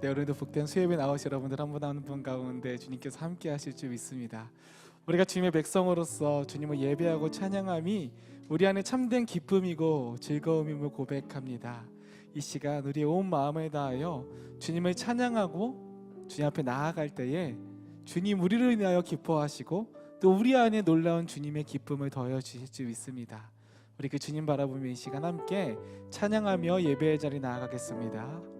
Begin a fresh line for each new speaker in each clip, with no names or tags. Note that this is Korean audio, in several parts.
네, 오늘도 복된 수요일에 나오신 여러분들 한 분 한 분 가운데 주님께서 함께 하실 줄 믿습니다. 우리가 주님의 백성으로서 주님을 예배하고 찬양함이 우리 안에 참된 기쁨이고 즐거움임을 고백합니다. 이 시간 우리의 온 마음을 다하여 주님을 찬양하고 주님 앞에 나아갈 때에 주님 우리를 인하여 기뻐하시고 또 우리 안에 놀라운 주님의 기쁨을 더해 주실 줄 믿습니다. 우리 그 주님 바라보며 이 시간 함께 찬양하며 예배의 자리 나아가겠습니다.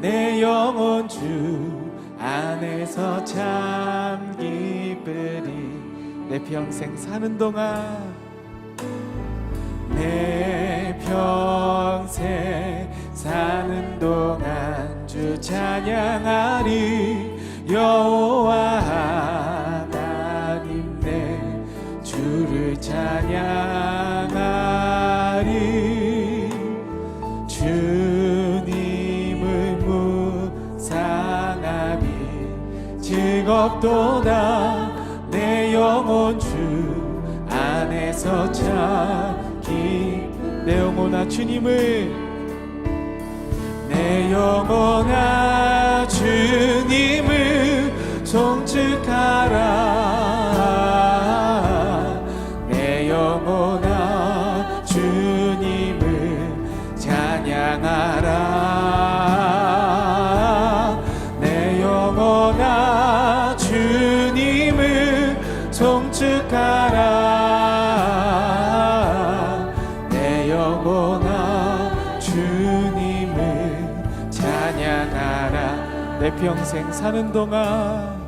내 영혼 주 안에서 참 기쁘리 내 평생 사는 동안 내 평생 사는 동안 주 찬양하리 여호 즐겁도다. 내 영혼 주 안에서 찾기. 내 영혼아 주님을. 내 영혼아 주님을 송축하라 평생 사는 동안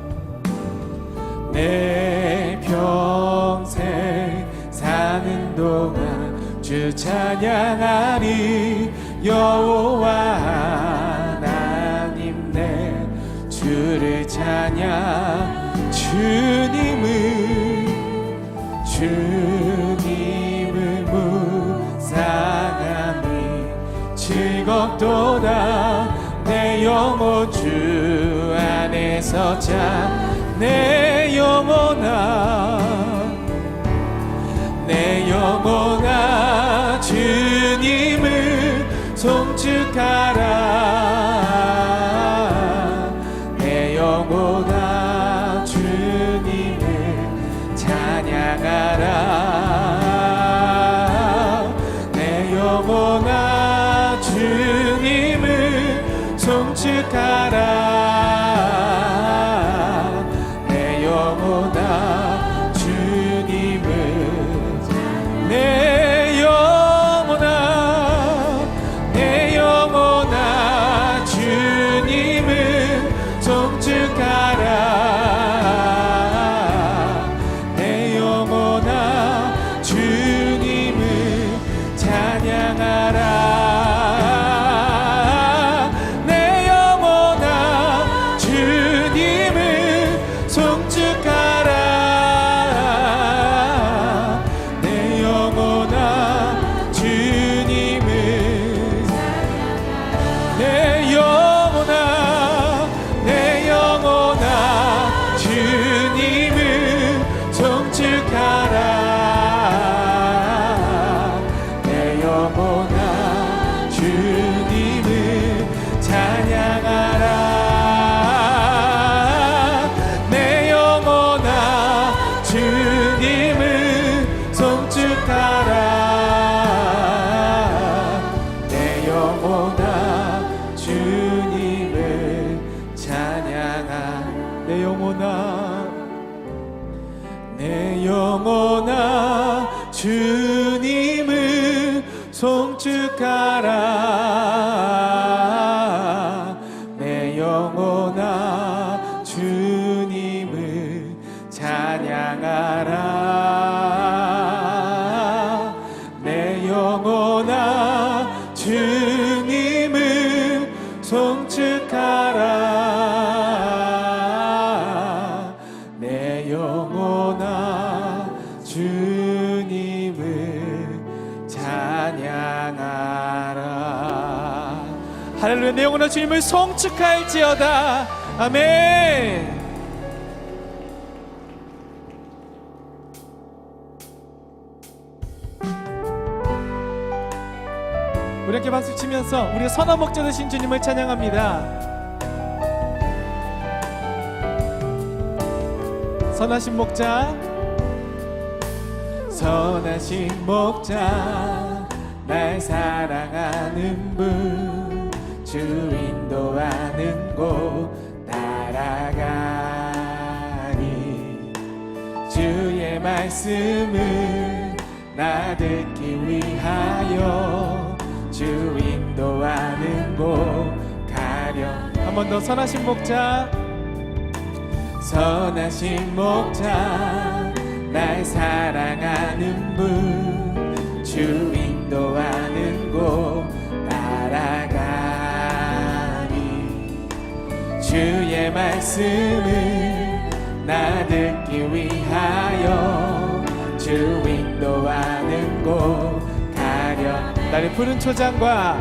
내 평생 사는 동안 주 찬양하리 여호와 하나님 내 주를 찬양 주님을 주님을 묵상함이 즐겁도다 내 영혼 주 안에서 자내 영혼아 내 영혼 내 영혼아 주님을 송축할지어다. 아멘. 우리 함께 박수 치면서 우리 선한 목자 되신 주님을 찬양합니다. 선하신 목자 선하신 목자 날 사랑하는 분 주 인도하는 곳 따라가니 주의 말씀을 나 듣기 위하여 주 인도하는 곳 가려. 한 번 더 선하신 목자. 선하신 목자 날 사랑하는 분주 주의 말씀을 나 듣기 위하여 주 인도하는 곳 가려. 나를 푸른 초장과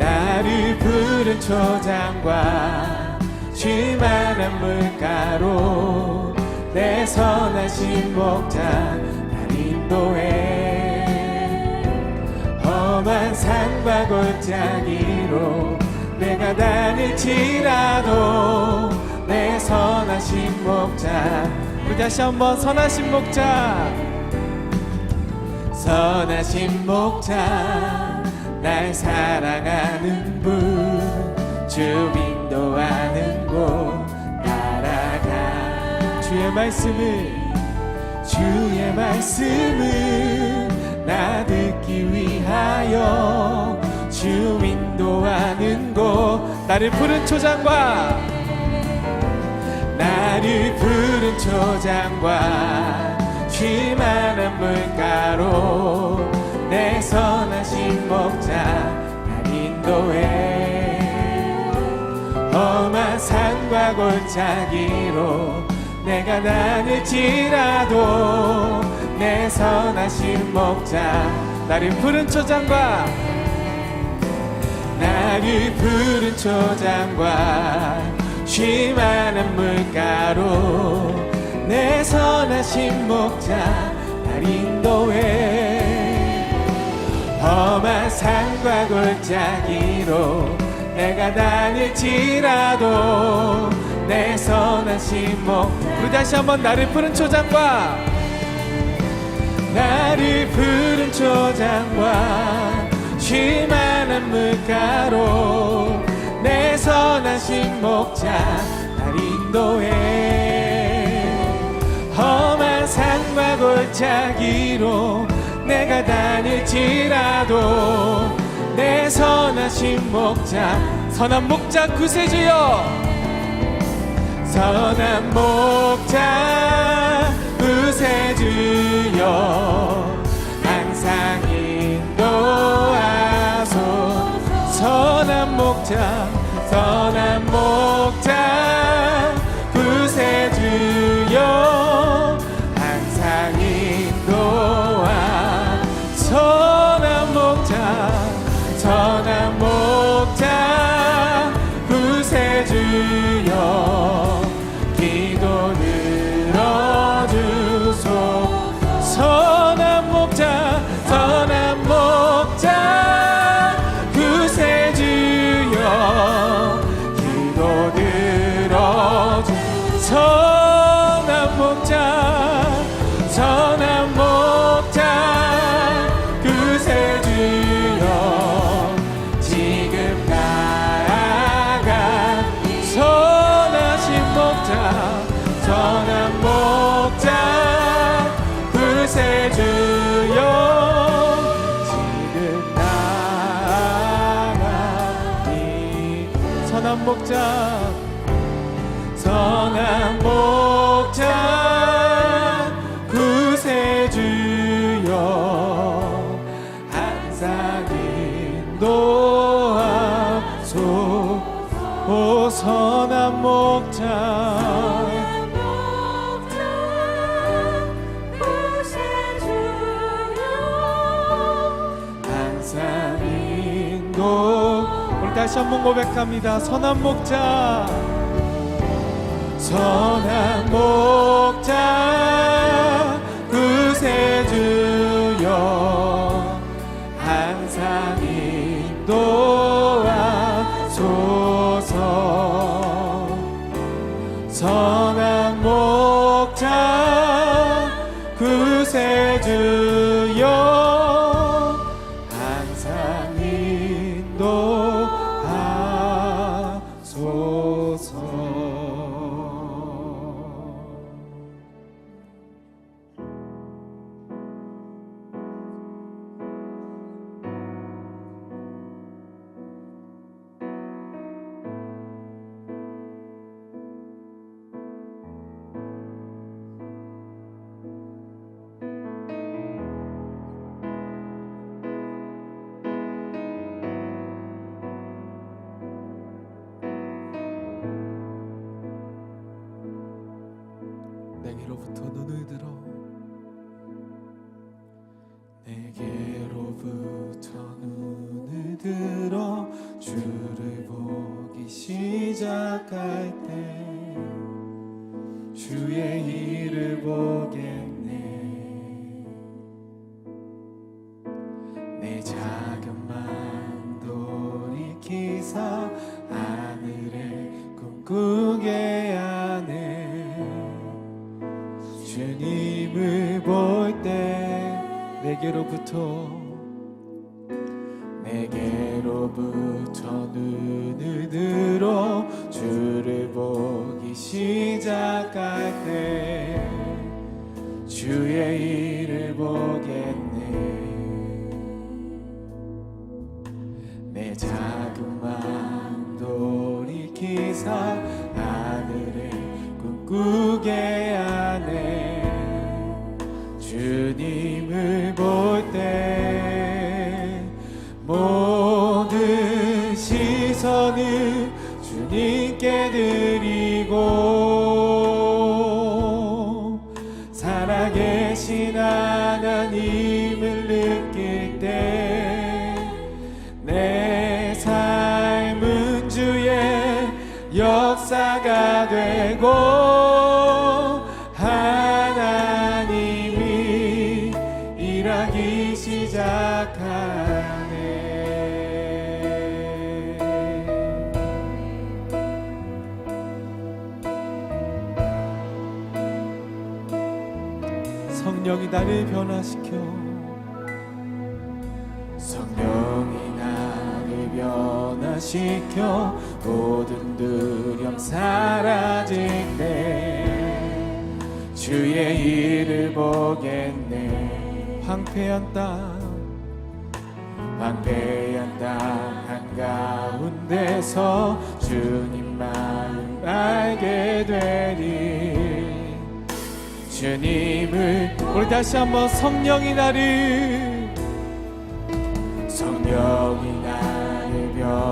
나를 푸른 초장과 쉴만한 물가로 내 선하신 목자 날 인도해. 험한 산과 골짜기로 내가 다닐지라도 내 선하신 목자 우리 다시 한번 선하신 목자. 선하신 목자 날 사랑하는 분 주 인도하는 곳 따라가. 주의 말씀을 주의 말씀을 나 듣기 위하여 주인 도하는 곳 나를 푸른 초장과 나를 푸른 초장과 쉴만한 물가로 내 선하신 목자 날 인도해. 험한 산과 골짜기로 내가 다닐지라도 내 선하신 목자 나를 푸른 초장과 나를 푸른 초장과 쉴만한 물가로 내 선하신 목자 날 인도해 험한 산과 골짜기로 내가 다닐지라도 내 선하신 목 우리 다시 한번 나를 푸른 초장과 나를 푸른 초장과 쉴만한 물가로 내 선하신 목자 날 인도해. 험한 산과 골짜기로 내가 다닐지라도 내 선하신 목자 선한 목자 구세주여. 선한 목자 구세주여 선한 목자 선한 목자 선한 목자 구세주여 지금 나아가니. 선한 목자 선한 목자 다시 한번 고백합니다. 선한 목자, 선한 목자, 구세주여, 항상 인도하소서. 들어 주를 보기 시작할 때 주의 일을 보겠네. 내 작은 맘 돌이키사 하늘을 꿈꾸게 하네. 주님을 볼 때 내게로부터 일을 역사가 되고 하나님이 일하기 시작하네. 성령이 나를 변화시켜. 성령이 나를 변화시켜 모든 두려움 사라질 때 주의 일을 보겠네. 황폐한 땅 황폐한 땅 한가운데서 주님 마음 알게 되리 주님을 우리 다시 한번 성령이 나를 성령이 나를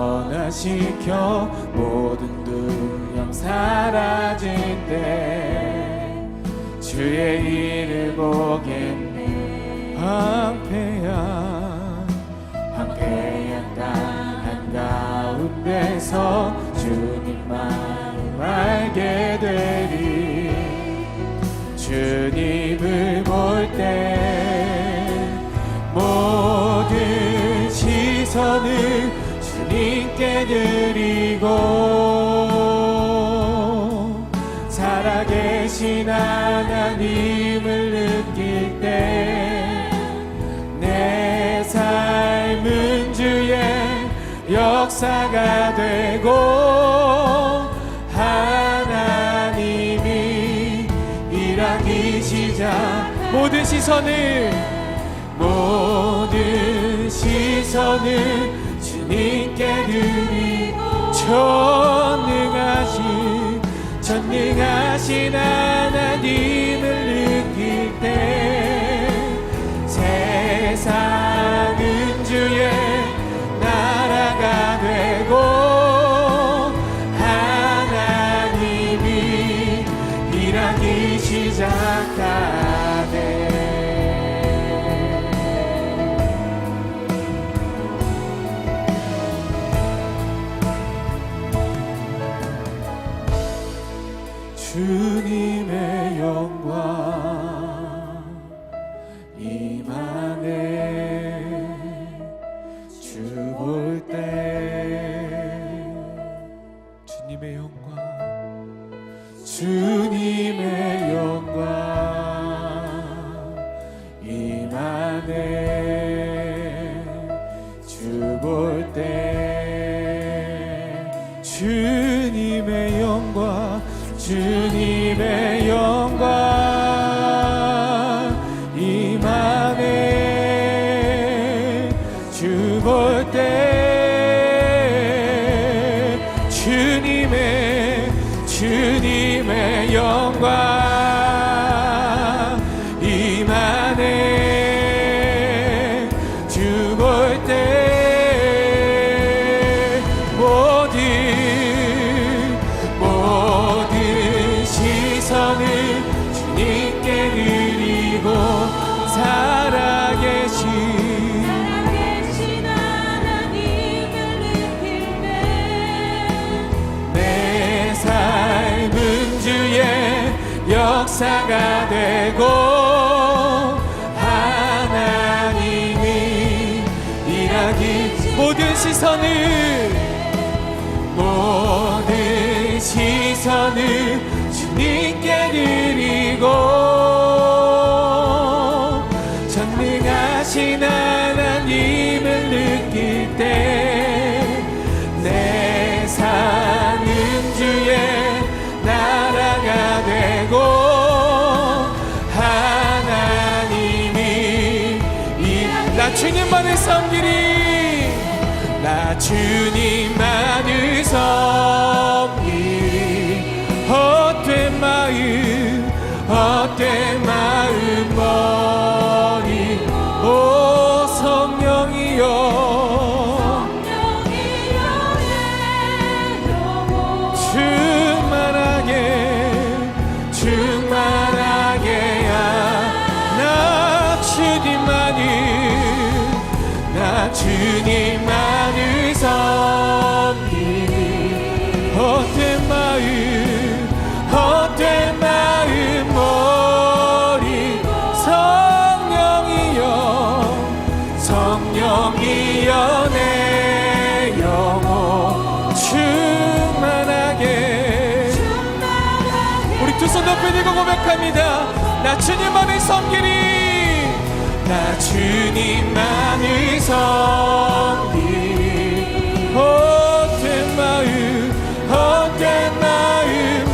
변화시켜 모든 두려움 사라질 때 주의 일을 보겠네. 황폐한 황폐한 땅 한가운데서 주님 마음 알게 되리. 주님을 볼때 주님께 드리고 살아계신 하나님을 느낄 때 내 삶은 주의 역사가 되고 하나님이 일하기 시작. 모든 시선을 모든 시선을 전능하신 전능하신 하나님 주님의 영광 모든 시선을 모든 시선을 주님께 드리고 헛 고 고백합니다. 나 주님만을 섬기리 나 주님만을 섬기리 헛된 마음 헛된 마음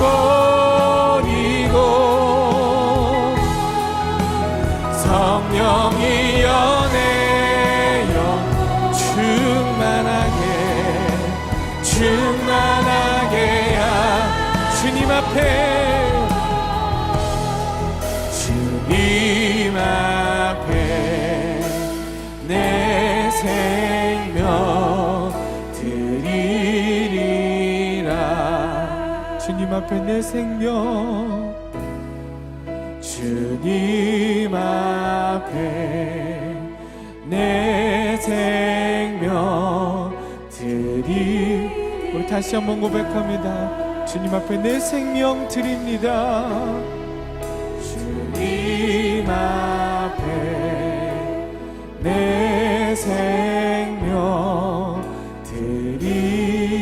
버리고 성령이여 내영 충만하게 충만하게 야 주님 앞에 주님 앞에 내 생명 드리리라. 주님 앞에 내 생명. 주님 앞에 내 생명 드리 우리 다시 한번 고백합니다. 주님 앞에 내 생명 드립니다 주님 앞에 내 생명 드리리라.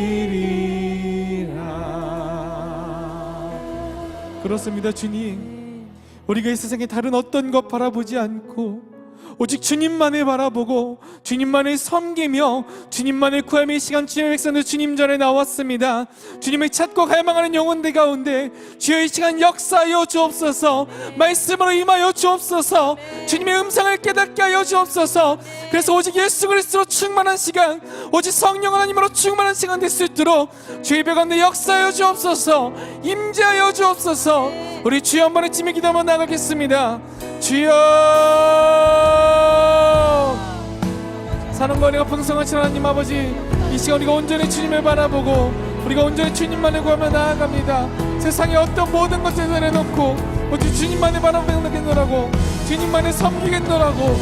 그렇습니다 주님. 우리가 이 세상에 다른 어떤 것 바라보지 않고 오직 주님만을 바라보고 주님만을 섬기며 주님만을 구하며 이 시간 주님의 백성들 주님 전에 나왔습니다. 주님을 찾고 갈망하는 영혼들 가운데 이 시간 역사하여 주옵소서 말씀으로 임하여 주옵소서 주님의 음성을 깨닫게 하여 주옵소서. 그래서 오직 예수 그리스도로 충만한 시간 오직 성령 하나님으로 충만한 시간 될 수 있도록 주의 배 가운데 역사하여 주옵소서 임재하여 주옵소서 우리 주여 한 번에 찜에 기도하며 나가겠습니다. 주여! 사는 거리가 풍성하신 하나님 아버지 이 시간 우리가 온전히 주님을 바라보고 우리가 온전히 주님만을 구하며 나아갑니다. 세상의 어떤 모든 것을 내려놓고 오직 주님만을 바라보겠노라고 주님만을 섬기겠노라고.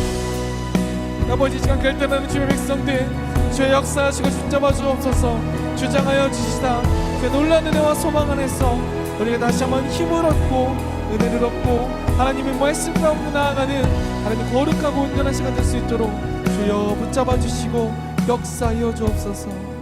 아버지 이 시간 결단하는 주의 백성들 주의 역사하시고 붙잡아 주옵소서. 주장하여 주시다 그 놀라운 은혜와 소망 안에서 우리가 다시 한번 힘을 얻고 은혜를 얻고 하나님의 말씀 가운데 나아가는 하나님 거룩하고 온전한 시간 될 수 있도록 주여 붙잡아 주시고 역사하여 주옵소서